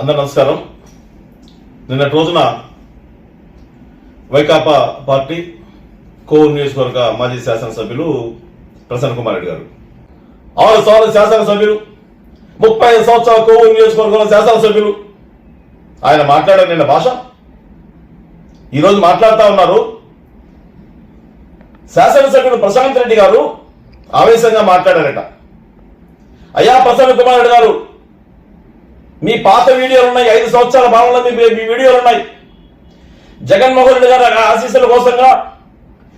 అందరు నమస్కారం. నిన్నటి రోజున వైకాపా పార్టీ కోవూరు నియోజకవర్గ మాజీ శాసనసభ్యులు ప్రసన్న కుమార్ రెడ్డి గారు. ఆరు సార్లు శాసనసభ్యులు ముప్పై ఐదు సంవత్సరాల కోవూరు నియోజకవర్గంలో శాసనసభ్యులు. ఆయన మాట్లాడారు నిన్న భాష. ఈరోజు మాట్లాడుతూ ఉన్నారు శాసనసభ్యుడు ప్రశాంత్ రెడ్డి గారు. ఆవేశంగా మాట్లాడారట. అయ్యా ప్రసన్న కుమార్ రెడ్డి గారు మీ పాత వీడియోలు ఉన్నాయి ఐదు సంవత్సరాల భావంలో మీ మీ వీడియోలు ఉన్నాయి జగన్మోహన్ రెడ్డి గారు ఆశీస్సుల కోసంగా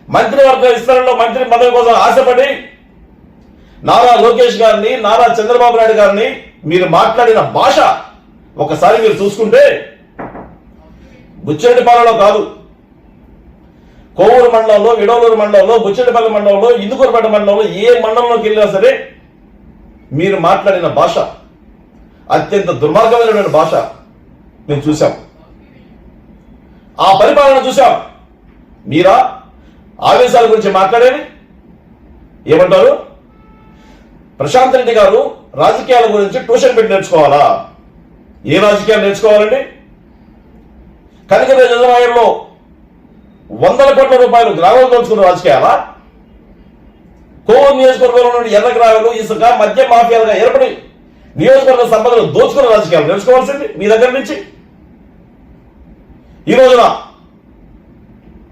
మంత్రివర్గ విస్తరణలో మంత్రి పదవి కోసం ఆశపడి నారా లోకేష్ గారిని నారా చంద్రబాబు నాయుడు గారిని మీరు మాట్లాడిన భాష ఒకసారి మీరు చూసుకుంటే బుచ్చిరెడ్డిపాలెంలో కాదు. కోవూరు మండలంలో విడవలూరు మండలంలో బుచ్చిరెడ్డిపల్లి మండలంలో ఇందుకూరుపేట మండలంలో ఏ మండలంలోకి వెళ్ళినా సరే మీరు మాట్లాడిన భాష అత్యంత దుర్మార్గమైనటువంటి భాష మేము చూసాం ఆ పరిపాలన చూసాం మీరా ఆవేశాల గురించి మాట్లాడేది? ఏమంటారు? ప్రశాంత్ రెడ్డి గారు రాజకీయాల గురించి ట్యూషన్ పెట్టి నేర్చుకోవాలా? ఏ రాజకీయాలు నేర్చుకోవాలండి? కనికర నిజమాయంలో వందల కోట్ల రూపాయలు గ్రామాలు దోచుకున్న రాజకీయాలా? కోవూరు నియోజకవర్గంలో నుండి ఎర్ర గ్రామాలు ఇసుక మద్య మాఫియాలుగా ఏర్పడి నియోజకవర్గ సంపదలు దోచుకున్న రాజకీయాలు నేర్చుకోవాల్సింది మీ దగ్గర నుంచి. ఈ రోజున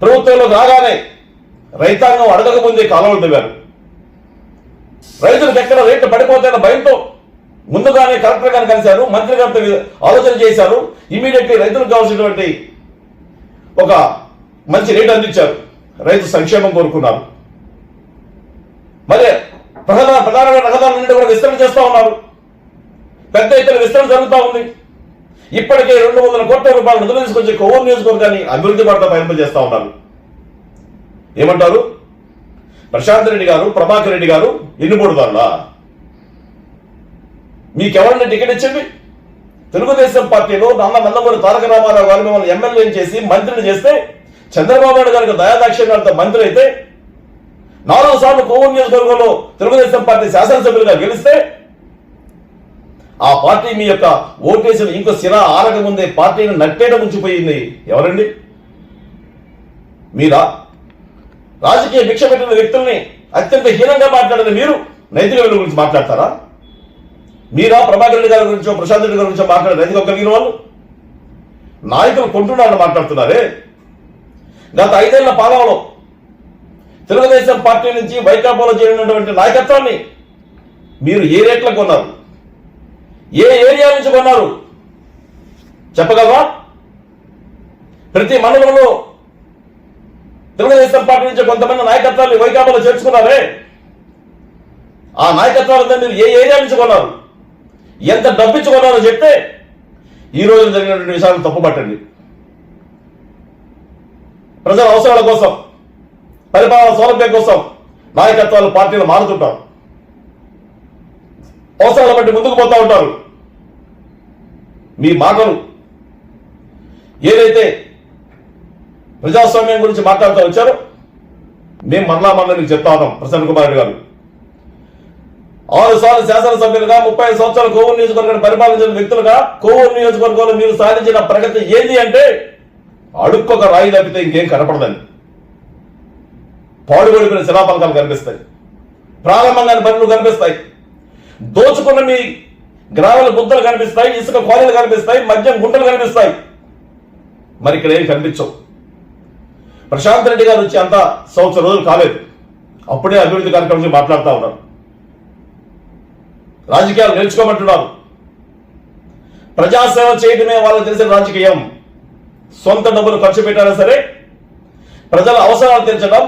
ప్రభుత్వంలో రాగానే రైతాంగం అడగకముందే కాలంలో కాలువలు రైతులకు ఎక్కడ రేట్లు పడిపోతాయన్న భయంతో ముందుగానే కలెక్టర్ గారిని కలిశారు మంత్రి గారితో ఆలోచన చేశారు. ఇమీడియట్లీ రైతులకు కావాల్సినటువంటి ఒక మంచి రేటు అందించారు. రైతు సంక్షేమం కోరుకున్నారు. మరి ప్రధాన ప్రధానమైన నుండి కూడా విస్తరణ చేస్తా ఉన్నారు. పెద్ద ఎత్తున విస్తరణ జరుగుతూ ఉంది. ఇప్పటికే రెండు వందల కోట్ల రూపాయలు నిధులు తీసుకొచ్చి కొవ్వూరు నియోజకవర్గాన్ని అభివృద్ధి పడతా ప్రయత్నం చేస్తూ ఉన్నారు. ఏమంటారు? ప్రశాంత్ రెడ్డి గారు ప్రభాకర్ రెడ్డి గారు ఎన్నుబోడుదారులా మీకెవరిని టికెట్ ఇచ్చింది? తెలుగుదేశం పార్టీలో నాన్న నందమూరి తారక రామారావు గారు మిమ్మల్ని ఎమ్మెల్యేని చేసి మంత్రిని చేస్తే చంద్రబాబు నాయుడు గారికి దయాదాక్షిణ్యాలతో మంత్రి అయితే నాలుగు సార్లు కోవూరు నియోజకవర్గంలో తెలుగుదేశం పార్టీ శాసనసభ్యులుగా గెలిస్తే ఆ పార్టీ మీ యొక్క ఓటేసిన ఇంకో సిరా ఆరకముందే పార్టీని నట్టేట ముంచిపోయింది ఎవరండి? మీరా? రాజకీయ భిక్ష పెట్టిన వ్యక్తుల్ని అత్యంత హీనంగా మాట్లాడిన మీరు నైతిక విలువ గురించి మాట్లాడతారా? మీరా? ప్రభాకర్ రెడ్డి గారి గురించో ప్రశాంత్ రెడ్డి గారి గురించో మాట్లాడే నైతిక కలిగిన వాళ్ళు? నాయకులు కొంటున్నారని మాట్లాడుతున్నారే? గత ఐదేళ్ళ పాలనలో తెలుగుదేశం పార్టీ నుంచి వైకాపాలో చేరినటువంటి నాయకత్వాన్ని మీరు ఏ రేట్లకు కొన్నారు? ఏ ఏరియా నుంచి కొన్నారు? చెప్పగలరా ప్రతి మండలంలో తెలుగుదేశం పార్టీ నుంచి కొంతమంది నాయకత్వాన్ని వైకాపాలో చేర్చుకున్నారే. ఆ నాయకత్వాలంతా మీరు ఏ ఏరియా నుంచి కొన్నారు? ఎంత డబ్బిచ్చుకున్నారో చెప్తే ఈ రోజు జరిగినటువంటి విషయాలను తప్పుపట్టండి. ప్రజల అవసరాల కోసం పరిపాలన సౌలభ్యం కోసం నాయకత్వాలు పార్టీలు మారుతుంటారు. అవసరాల బట్టి ముందుకు పోతా ఉంటారు. మీ మాటలు ఏదైతే ప్రజాస్వామ్యం గురించి మాట్లాడుతూ వచ్చారో మేము మరలా మరలా మీకు చెప్తా ఉన్నాం ప్రసన్న కుమార్ రెడ్డి గారు. ఆరు సార్లు శాసనసభ్యులుగా ముప్పై ఐదు సంవత్సరాలు కోవూరు నియోజకవర్గాన్ని పరిపాలించిన వ్యక్తులుగా కోవూరు నియోజకవర్గంలో మీరు సాధించిన ప్రగతి ఏంది అంటే అడుక్కొక రాయి తప్పితే ఇంకేం కనపడదండి. పాడుబడిపోయిన శిలాపలకాలు కనిపిస్తాయి. ప్రారంభంగాని పనులు కనిపిస్తాయి. దోచుకున్న మీ గ్రామాల గుంతలు కనిపిస్తాయి ఇసుక కోలలు కనిపిస్తాయి మద్యం గుంటలు కనిపిస్తాయి. మరి ఇక్కడ ఏం కనిపించవు? ప్రశాంత్ రెడ్డి గారు వచ్చి అంత సంవత్సరం రోజులు కాలేదు. అప్పుడే అభివృద్ధి కార్యక్రమం గురించి మాట్లాడుతూ ఉన్నారు. రాజకీయాలు నేర్చుకోమంటున్నారు ప్రజాసేవ చేయడమే వాళ్ళకి తెలిసిన రాజకీయం. సొంత డబ్బులు ఖర్చు పెట్టారా సరే ప్రజల అవసరాలు తీర్చడం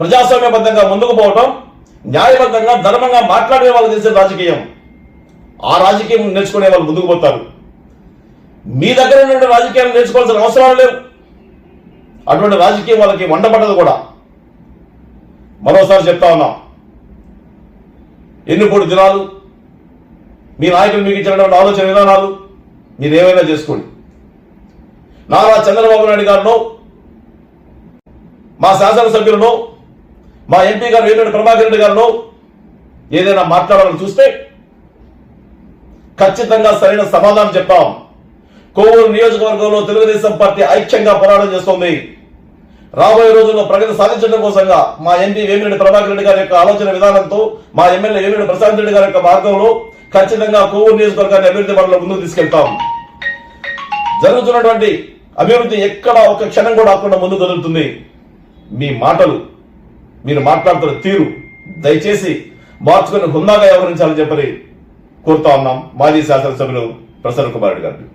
ప్రజాస్వామ్యబద్ధంగా ముందుకు పోవటం న్యాయబద్ధంగా ధర్మంగా మాట్లాడే వాళ్ళకి చేసే రాజకీయం. ఆ రాజకీయం నేర్చుకునే వాళ్ళు ముందుకు పోతారు. మీ దగ్గర నుండి రాజకీయాలు నేర్చుకోవాల్సిన అవసరాలు లేవు. అటువంటి రాజకీయం వాళ్ళకి వండబడ్డదు కూడా. మరోసారి చెప్తా ఉన్నాం. ఎన్నిపూడి దినాలు మీ నాయకులు మీకు ఇచ్చినటువంటి ఆలోచన విధానాలు మీరు ఏమైనా చేసుకోండి. నారా చంద్రబాబు నాయుడు గారినో మా శాసనసభ్యులను మా ఎంపీ గారు వేమిరెడ్డి ప్రభాకర్ రెడ్డి గారు ఏదైనా మాట్లాడాలని చూస్తే ఖచ్చితంగా సరైన సమాధానం చెప్తాం కోవూరు నియోజకవర్గంలో తెలుగుదేశం పార్టీ ఐక్యంగా పోరాటం చేస్తోంది. రాబోయే రోజుల్లో ప్రగతి సాధించడం కోసంగా మా ఎంపీ వేమిరెడ్డి ప్రభాకర్ రెడ్డి గారి యొక్క ఆలోచన విధానంతో మా ఎమ్మెల్యే వేమిరెడ్డి ప్రశాంత్ రెడ్డి గారి యొక్క మార్గంలో ఖచ్చితంగా కోవూరు నియోజకవర్గాన్ని అభివృద్ధి పనుల ముందుకు తీసుకెళ్తాం. జరుగుతున్నటువంటి అభివృద్ధి ఎక్కడ ఒక క్షణం కూడా ఆకుండా ముందుకు కదులుతుంది మీ మాటలు మీరు మాట్లాడుతున్న తీరు దయచేసి మార్చుకుని హుందాగా వ్యవహరించాలని చెప్పని కోరుతా ఉన్నాం మాజీ శాసనసభ్యులు ప్రసన్న కుమార్ రెడ్డి గారిని